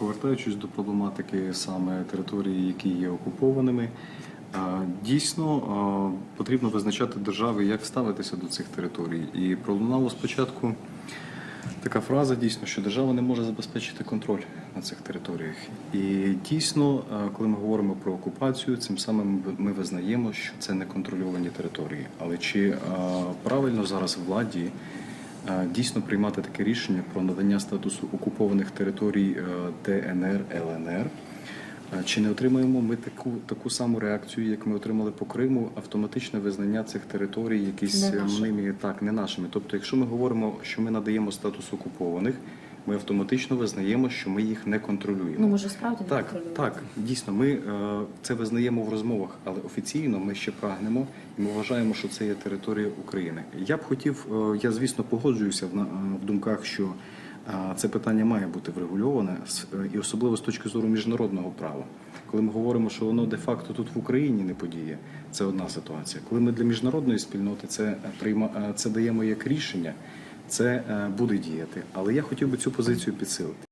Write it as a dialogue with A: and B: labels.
A: Повертаючись до проблематики саме території, які є окупованими, дійсно потрібно визначати держави, як ставитися до цих територій. І пролунало спочатку така фраза дійсно, що держава не може забезпечити контроль на цих територіях. І дійсно, коли ми говоримо про окупацію, цим самим ми визнаємо, що це неконтрольовані території. Але чи правильно зараз владі? Дійсно приймати таке рішення про надання статусу окупованих територій е, ДНР, ЛНР. Чи не отримаємо ми таку, таку саму реакцію, як ми отримали по Криму, автоматичне визнання цих територій, якісь
B: Не
A: е, мними так, не нашими. Тобто, якщо ми говоримо, що ми надаємо статус окупованих, ми автоматично визнаємо, що ми їх не контролюємо.
B: Ну, може, справді не
A: Так,
B: контролюємо?
A: так, дійсно, ми е, це визнаємо в розмовах, але офіційно ми ще прагнемо і ми вважаємо, що це є територія України. Я б хотів, е, я звісно погоджуюся в, е, в думках, що е, це питання має бути врегульоване, е, і особливо з точки зору міжнародного права. Коли ми говоримо, що воно де-факто тут в Україні не подіє, це одна ситуація. Коли ми для міжнародної спільноти це е, прийма, це даємо як рішення, це е, буде діяти. Але я хотів би цю позицію підсилити.